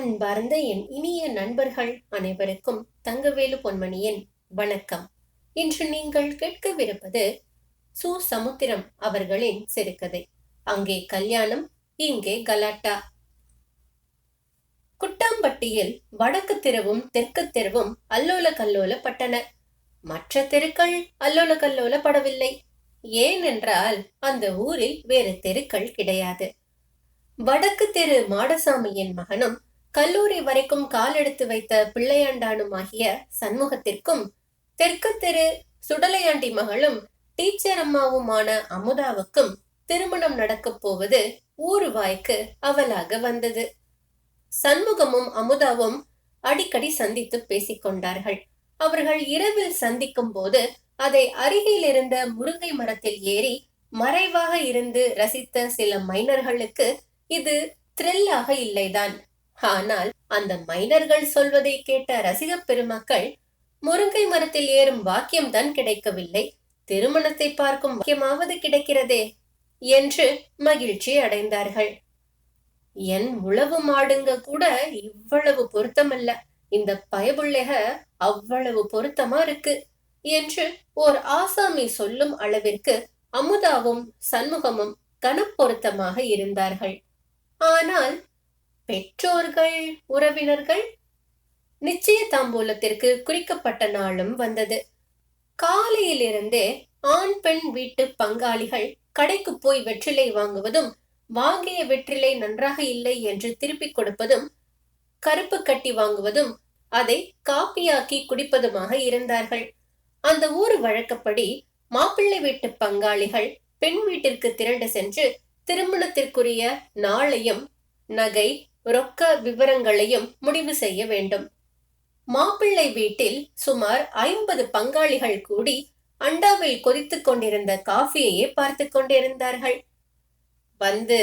அன்பார்ந்த என் இனிய நண்பர்கள் அனைவருக்கும் தங்கவேலு பொன்மணியின் வணக்கம். இன்று நீங்கள் கேட்கவிருப்பது சு. சமுத்திரம் அவர்களின் சிறுகதை. அங்கே கல்யாணம் இங்கே கலாட்டா. குட்டாம்பட்டியில் வடக்கு தெருவும் தெற்கு தெருவும் அல்லோல கல்லோல பட்டன. மற்ற தெருக்கள் அல்லோல கல்லோல படவில்லை. ஏனென்றால் அந்த ஊரில் வேறு தெருக்கள் கிடையாது. வடக்கு தெரு மாடசாமியின் மகனும் கல்லூரி வரைக்கும் காலெடுத்து வைத்த பிள்ளையாண்டானுமாகிய சண்முகத்திற்கும் தெற்கு தெரு சுடலையாண்டி மகளும் டீச்சர் அம்மாவுமான அமுதாவுக்கும் திருமணம் நடக்கப் போவது ஊருவாய்க்கு அவலாக வந்தது. சண்முகமும் அமுதாவும் அடிக்கடி சந்தித்து பேசிக் கொண்டார்கள் அவர்கள் இரவில் சந்திக்கும் போது அதை அருகில் இருந்த முருங்கை மரத்தில் ஏறி மறைவாக இருந்து ரசித்த சில மைனர்களுக்கு இது த்ரில்லாக இல்லைதான். ஆனால் அந்த மைனர்கள் சொல்வதை கேட்ட ரசிக பெருமக்கள் முருங்கை மரத்தில் ஏறும் பாக்கியம் தான் கிடைக்கவில்லை. திருமணத்தை பார்க்கும் பாக்கியமாவது கிடைக்கிறதே என்று மகிழ்ச்சி அடைந்தார்கள். என் உழவு மாடுங்க கூட இவ்வளவு பொருத்தமல்ல. இந்த பயபுள்ளைக அவ்வளவு பொருத்தமா இருக்கு என்று ஓர் ஆசாமி சொல்லும் அளவிற்கு அமுதாவும் சண்முகமும் கனப்பொருத்தமாக இருந்தார்கள். ஆனால் பெற்றோர்கள் உறவினர்கள் நிச்சய தாம்பூலத்திற்கு குறிக்கப்பட்ட நாளும் வந்தது. காலையிலிருந்தே ஆண் பெண் வீட்டு பங்காளிகள் கடைக்கு போய் வெற்றிலை வாங்குவதும் வாங்கிய வெற்றிலை நன்றாக இல்லை என்று திருப்பிக் கொடுப்பதும் கருப்பு கட்டி வாங்குவதும் அதை காப்பியாக்கி குடிப்பதுமாக இருந்தார்கள். அந்த ஊர் வழக்கப்படி மாப்பிள்ளை வீட்டு பங்காளிகள் பெண் வீட்டிற்கு திரண்டு சென்று திருமணத்திற்குரிய நாளையும் நகை ரொக்க விவரங்களையும் முடிவு செய்ய வேண்டும். மாப்பிள்ளை வீட்டில் சுமார் ஐம்பது பங்காளிகள் கூடி அண்டாவில் கொதித்துக் கொண்டிருந்த காஃபியையே பார்த்து கொண்டிருந்தார்கள். வந்து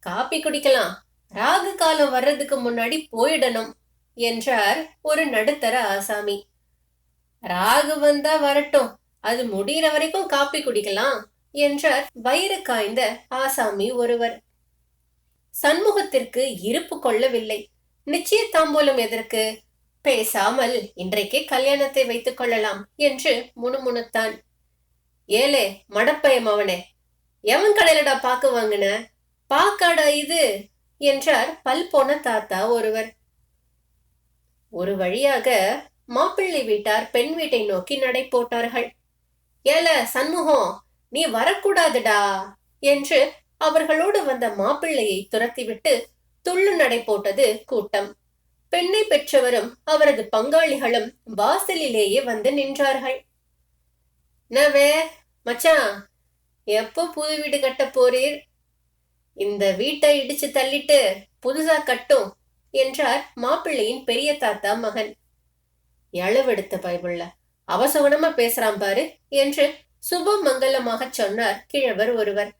காப்பி குடிக்கலாம். ராகு காலம் வர்றதுக்கு முன்னாடி போயிடணும் என்றார் ஒரு நடுத்தர ஆசாமி. ராகு வந்தா வரட்டும். அது முடிகிற வரைக்கும் காப்பி குடிக்கலாம் என்றார் வயிறு காய்ந்த ஆசாமி ஒருவர். சண்முகத்திற்கு இருப்பு கொள்ளவில்லை. நிச்சய தாம்பூலம் எதற்கு? பேசாமல் இன்றைக்கே கல்யாணத்தை வைத்துக் கொள்ளலாம் என்று முணுமுணுத்தான். ஏலே மடப்பயம் அவனே எவன் கடையிலடா பாக்கு வாங்கின? பாக்காடா இது? என்றார் பல் போன தாத்தா ஒருவர். ஒரு வழியாக மாப்பிள்ளை வீட்டார் பெண் வீட்டை நோக்கி நடை போட்டார்கள். ஏல சண்முகம் நீ வரக்கூடாதுடா என்று அவர்களோடு வந்த மாப்பிள்ளையை துரத்திவிட்டு துள்ளு நடை போட்டது கூட்டம். பெண்ணை பெற்றவரும் அவரது பங்காளிகளும் வாசலிலேயே வந்து நின்றார்கள். நவே மச்சான் எப்போ புது வீடு கட்ட போறீர்? இந்த வீட்டை இடிச்சு தள்ளிட்டு புதுசா கட்டும் என்றார் மாப்பிள்ளையின் பெரிய தாத்தா மகன். எளவெடுத்த பைபிள்ல அவசகுணமா பேசுறான் பாரு என்று சுப மங்களமாக சொன்னார் கிழவர் ஒருவர்.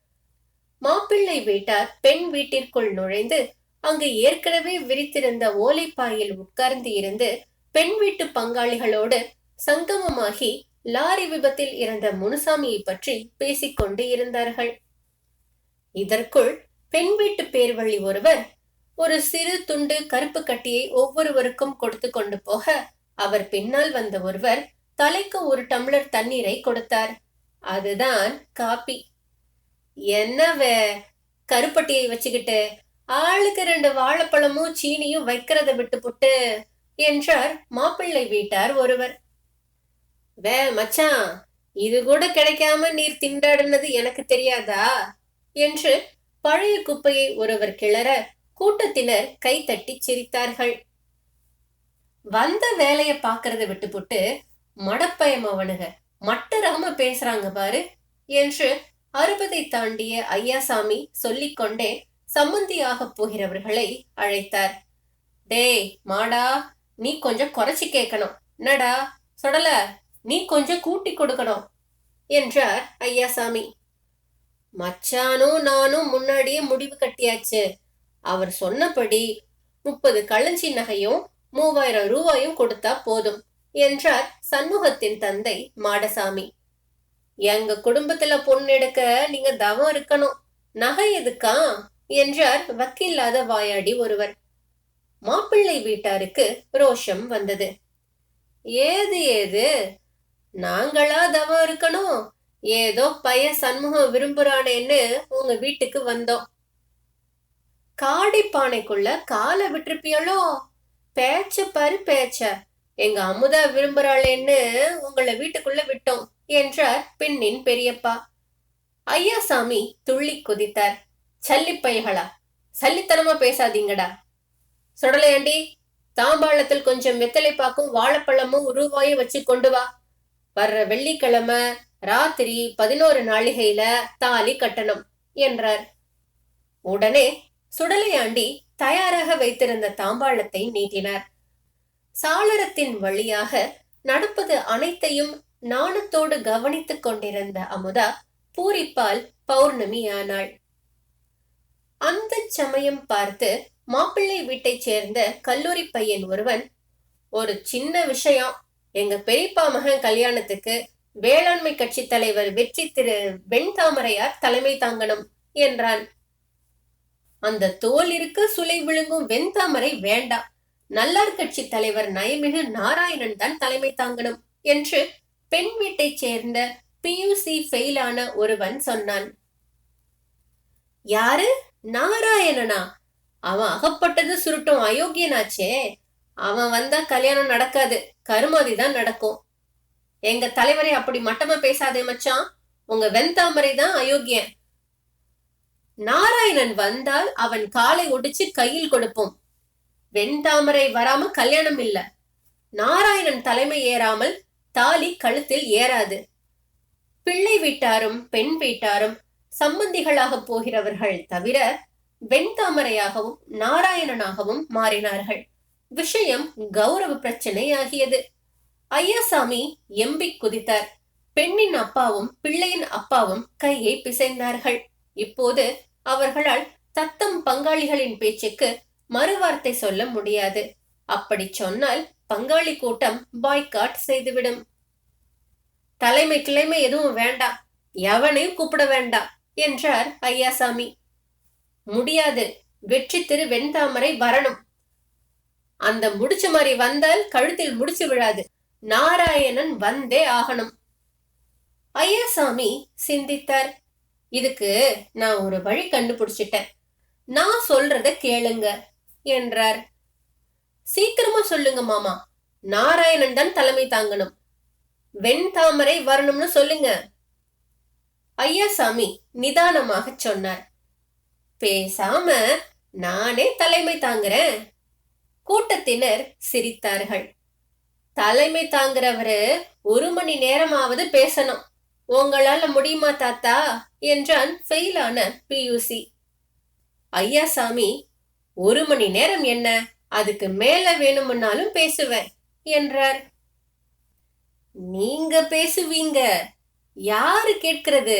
மாப்பிள்ளை வீட்டார் பெண் வீட்டிற்குள் நுழைந்து அங்கு ஏற்கனவே விரித்திருந்த ஓலைப்பாயில் உட்கார்ந்து இருந்து பெண் வீட்டு பங்காளிகளோடு சங்கமமாகி லாரி விபத்தில் இறந்த முனுசாமியை பற்றி பேசிக்கொண்டு இருந்தார்கள். இதற்குள் பெண் வீட்டு பேர்வழி ஒருவர் ஒரு சிறு துண்டு கருப்பு கட்டியை ஒவ்வொருவருக்கும் கொடுத்து கொண்டு போக அவர் பின்னால் வந்த ஒருவர் தலைக்கு ஒரு டம்ளர் தண்ணீரை கொடுத்தார். அதுதான் காபி. என்னவே கருப்பட்டியை வச்சுக்கிட்டு ஆளுக்கு ரெண்டு வாழைப்பழமும் சீனியும் வைக்கிறத விட்டு புட்டு என்றார் மாப்பிள்ளை வீட்டார் ஒருவர். வே மச்சான் இது கூட கிடைக்காம நீர் திண்டாடினது எனக்கு தெரியாதா? என்று பழைய குப்பையை ஒருவர் கிளற கூட்டத்தினர் கை தட்டி சிரித்தார்கள். வந்த வேலைய பாக்குறத விட்டுப்புட்டு மடப்பயம் அவனுக மட்ட ரகம பேசுறாங்க பாரு என்று அறுபதை தாண்டிய ஐயாசாமி சொல்லிக்கொண்டே சம்மந்தியாகப் போகிறவர்களை அழைத்தார். டேய் மாடா நீ கொஞ்சம் குறைச்சி கேட்கணும் என்னடா சொடல நீ கொஞ்சம் கூட்டி கொடுக்கணும் என்றார் ஐயாசாமி. மச்சானும் நானும் முன்னாடியே முடிவு கட்டியாச்சு. அவர் சொன்னபடி முப்பது களஞ்சி நகையும் மூவாயிரம் ரூபாயும் கொடுத்தா போதும் என்றார் சண்முகத்தின் தந்தை மாடசாமி. எங்க குடும்பத்துல பொண்ணு எடுக்க நீங்க தவம் இருக்கணும். நகை எதுக்கா? என்றார் வக்கில்லாத வாயாடி ஒருவர். மாப்பிள்ளை வீட்டாருக்கு ரோஷம் வந்தது. ஏது ஏது? நாங்களா தவம் இருக்கணும். ஏதோ பைய சண்முகம் விரும்புறானேன்னு உங்க வீட்டுக்கு வந்தோம். காடிப்பானைக்குள்ள காலை விட்டுருப்பியளோ பேச்ச பாரு பேச்ச. எங்க அமுதா விரும்புறாளேன்னு உங்களை வீட்டுக்குள்ள விட்டோம். என்றார் பெண்ணின் பெரியப்பா. ஐயாசாமி துள்ளி குதித்தார். சல்லிப்பைகளா சல்லித்தனமா பேசாதீங்கடா. சுடலையாண்டி தாம்பாளத்தில் கொஞ்சம் வெத்தலை பாக்கும் வாழைப்பழமும் ரூபாயும் வச்சு கொண்டு வா. வர்ற வெள்ளிக்கிழமை ராத்திரி பதினோரு நாளிகையில தாலி கட்டணம் என்றார். உடனே சுடலையாண்டி தயாராக வைத்திருந்த தாம்பாளத்தை நீட்டினார். சாளரத்தின் வழியாக நடப்பது அனைத்தையும் நாணத்தோடு கவனித்துக் கொண்டிருந்த அமுதா பூரிப்பால் பௌர்ணமி ஆனாள் அந்த சமயம் பார்த்து மாப்பிள்ளை வீட்டைச் சேர்ந்த கல்லூரி பையன் ஒருவன் ஒரு சின்ன விஷயம். எங்க பெரியப்பா மகன் கல்யாணத்துக்கு வேளாண்மை கட்சி தலைவர் வெற்றி திரு. வெண்தாமரையார் தலைமை தாங்கணும் என்றான். அந்த தோல் இருக்க சுலை விழுங்கும் வெண்தாமரை வேண்டாம். நல்லார் கட்சி தலைவர் நயமிகு நாராயணன் தான் தலைமை தாங்கணும் என்று பெண் வீட்டைச் சேர்ந்த பியூசி ஃபெயிலான ஒருவன் சொன்னான். யாரு? நாராயணனா? அவன் அகப்பட்டது சுருட்டும் அயோக்கியனாச்சே. அவன் வந்தா கல்யாணம் நடக்காது. கருமாதி தான் நடக்கும். எங்க தலைவரை அப்படி மட்டமா பேசாதே மச்சான். உங்க வெண்தாமரை தான் அயோக்கியன். நாராயணன் வந்தால் அவன் காலை ஒடிச்சு கையில் கொடுப்போம். வெண்தாமரை வராம கல்யாணம் இல்ல. நாராயணன் தலைமை ஏறாமல் தாலி கழுத்தில் ஏறாது. பிள்ளை வீட்டாரும் பெண் வீட்டாரும் சம்பந்திகளாக போகிறவர்கள் தவிர வெண்தாமரையாகவும் நாராயணனாகவும் மாறினார்கள். விஷயம் கௌரவ பிரச்சனை ஆகியது. ஐயாசாமி எம்பி குதித்தார். பெண்ணின் அப்பாவும் பிள்ளையின் அப்பாவும் கையை பிசைந்தார்கள். இப்போது அவர்களால் தத்தம் பங்காளிகளின் பேச்சுக்கு மறுவார்த்தை சொல்ல முடியாது. அப்படி சொன்னால் பங்காளி கூட்டம் பாய்காட் செய்துவிடும். தலைமை கிளைமை எதுவும் வேண்டாம் எவனையும் கூப்பிட வேண்டாம் என்றார் ஐயாசாமி. முடியாது. வெற்றி திரு வெண்தாமரை வரணும். அந்த முடிச்சு மாதிரி வந்தால் கழுத்தில் முடிச்சு விழாது. நாராயணன் வந்தே ஆகணும். ஐயாசாமி சிந்தித்தார். இதுக்கு நான் ஒரு வழி கண்டுபிடிச்சிட்டேன். நான் சொல்றத கேளுங்க என்றார். சீக்கிரமா சொல்லுங்க மாமா. நாராயணன் தான் தலைமை தாங்கணும். வெண்தாமரை வரணும்னு சொல்லுங்க. ஐயாசாமி நிதானமாக சொன்னார். பேசாம நானே தலைமை தாங்குறேன். கூட்டத்தினர் சிரித்தார்கள். தலைமை தாங்குறவரு ஒரு மணி நேரமாவது பேசணும். உங்களால முடியுமா தாத்தா? என்றான் ஃபெயிலான பியூசி ஐயாசாமி ஒரு மணி நேரம் என்ன? அதுக்கு மேல வேணும்னாலும் பேசுவேன் என்றார். நீங்க பேசுவீங்க யாரு கேட்கிறது?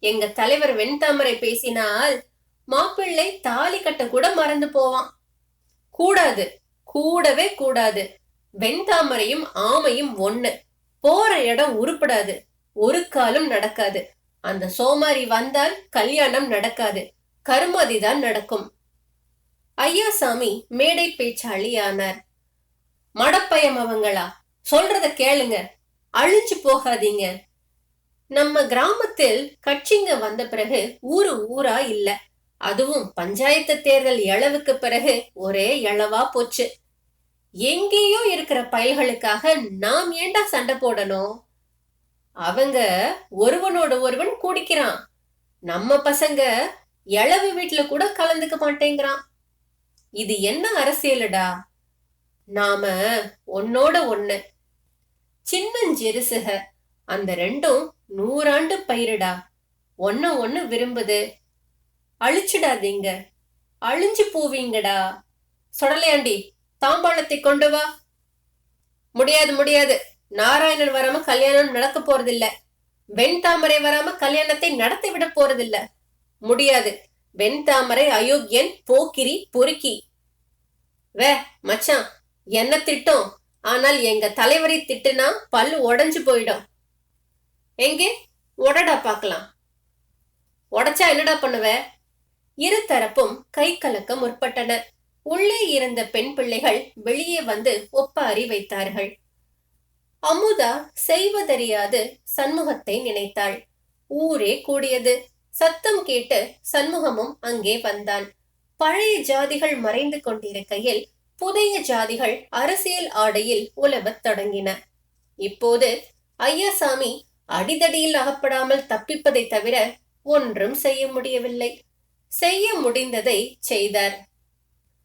எங்க தலைவர் வெண்தாமரை பேசினால் மாப்பிள்ளை தாலி கட்ட கூட மறந்து போவான். கூடாது கூடவே கூடாது வெண்தாமரையும் ஆமையும் ஒண்ணு போற இடம் உருப்படாது ஒரு காலம் நடக்காது. அந்த சோமாரி வந்தால் கல்யாணம் நடக்காது கருமாதிதான் நடக்கும். ஐயாசாமி மேடை பேச்சாளியானார். மடப்பயம் அவங்களா? சொல்றத கேளுங்க. அழிஞ்சு போகாதீங்க. நம்ம கிராமத்தில் கட்சிங்க வந்த பிறகு ஊரு ஊரா இல்ல. அதுவும் பஞ்சாயத்து தேர்தல் எளவுக்கு பிறகு ஒரே எளவா போச்சு. எங்கேயோ இருக்கிற பயல்களுக்காக நாம் ஏண்டா சண்டை போடணும்? அவங்க ஒருவனோட ஒருவன் கூடிக்கிறான். நம்ம பசங்க எளவு வீட்டுல கூட கலந்துக்க மாட்டேங்கிறான். இது என்ன அரசியலுடா? நாம ஒன்னோட ஒண்ணு. சின்னஞ்செருசுக அந்த ரெண்டும் நூறாண்டு பயிருடா. ஒன்ன ஒண்ணு விரும்புது. அழிச்சிடாதீங்க. அழிஞ்சு போவீங்கடா. சொடலையாண்டி தாம்பாளத்தை கொண்டு வா. முடியாது முடியாது. நாராயணன் வராம கல்யாணம் நடக்க போறதில்ல. வெண்தாமரை வராம கல்யாணத்தை நடத்தி விட போறதில்ல. முடியாது. வெண்தாமரை அயோக்கியன் போக்கிரி பொறுக்கி. வே மச்சான் என்ன திட்டம்? ஆனால் எங்க தலைவரை திட்டுனா பல்லு உடஞ்சு போயிடும். எங்கே? உடடா பார்க்கலாம். உடைச்சா என்னடா பண்ணுவ? இரு தரப்பும் கை கலக்க முற்பட்டனர் உள்ளே இருந்த பெண் பிள்ளைகள் வெளியே வந்து ஒப்பாரி வைத்தார்கள். அமுதா செய்வதறியாது சண்முகத்தை நினைத்தாள். ஊரே கூடியது. சத்தம் கேட்டு சண்முகமும் அங்கே வந்தான். பழைய ஜாதிகள் மறைந்து கொண்டிருக்கையில் புதிய ஜாதிகள் அரசியல் ஆடையில் உலவத் தொடங்கின. இப்போது ஐயாசாமி அடிதடியில் அகப்படாமல் தப்பிப்பதை தவிர ஒன்றும் செய்ய முடியவில்லை. செய்ய முடிந்ததை செய்தார்.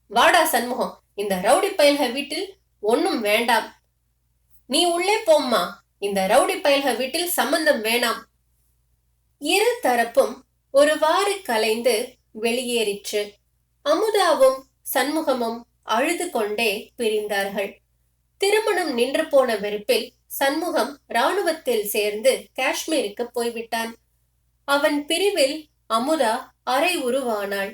வாடா சண்முகம் இந்த ரவுடி பயல்க வீட்டில் ஒன்னும் வேண்டாம். நீ உள்ளே போம்மா இந்த ரவுடி பயல்க வீட்டில் சம்பந்தம் வேணாம். இரு தரப்பும் ஒருவாறு கலைந்து வெளியேறிற்று. அமுதாவும் சண்முகமும் அழுது கொண்டே பிரிந்தார்கள். திருமணம் நின்று போன வெறுப்பில் சண்முகம் ராணுவத்தில் சேர்ந்து காஷ்மீருக்கு போய்விட்டான். அவன் பிரிவில் அமுதா அரை உருவானாள்.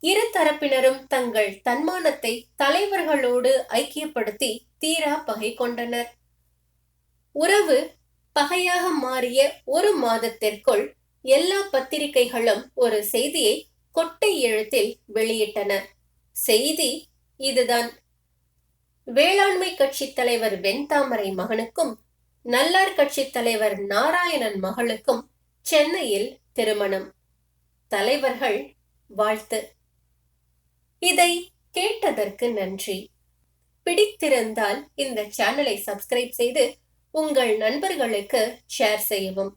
இரு தரப்பினரும் தங்கள் தன்மானத்தை தலைவர்களோடு ஐக்கியப்படுத்தி தீரா பகை கொண்டனர். உறவு பகையாக மாறிய ஒரு மாதத்திற்குள் எல்லா பத்திரிகைகளும் ஒரு செய்தியை கொட்டை எழுத்தில் வெளியிட்டன. செய்தி இதுதான். வேளாண்மை கட்சி தலைவர் வெண்தாமரை மகனுக்கும் நல்லார் கட்சி தலைவர் நாராயணன் மகளுக்கும் சென்னையில் திருமணம். தலைவர்கள் வாழ்த்து. இதை கேட்டதற்கு நன்றி. பிடித்திருந்தால் இந்த சேனலை சப்ஸ்கிரைப் செய்து உங்கள் நண்பர்களுக்கு ஷேர் செய்யவும்.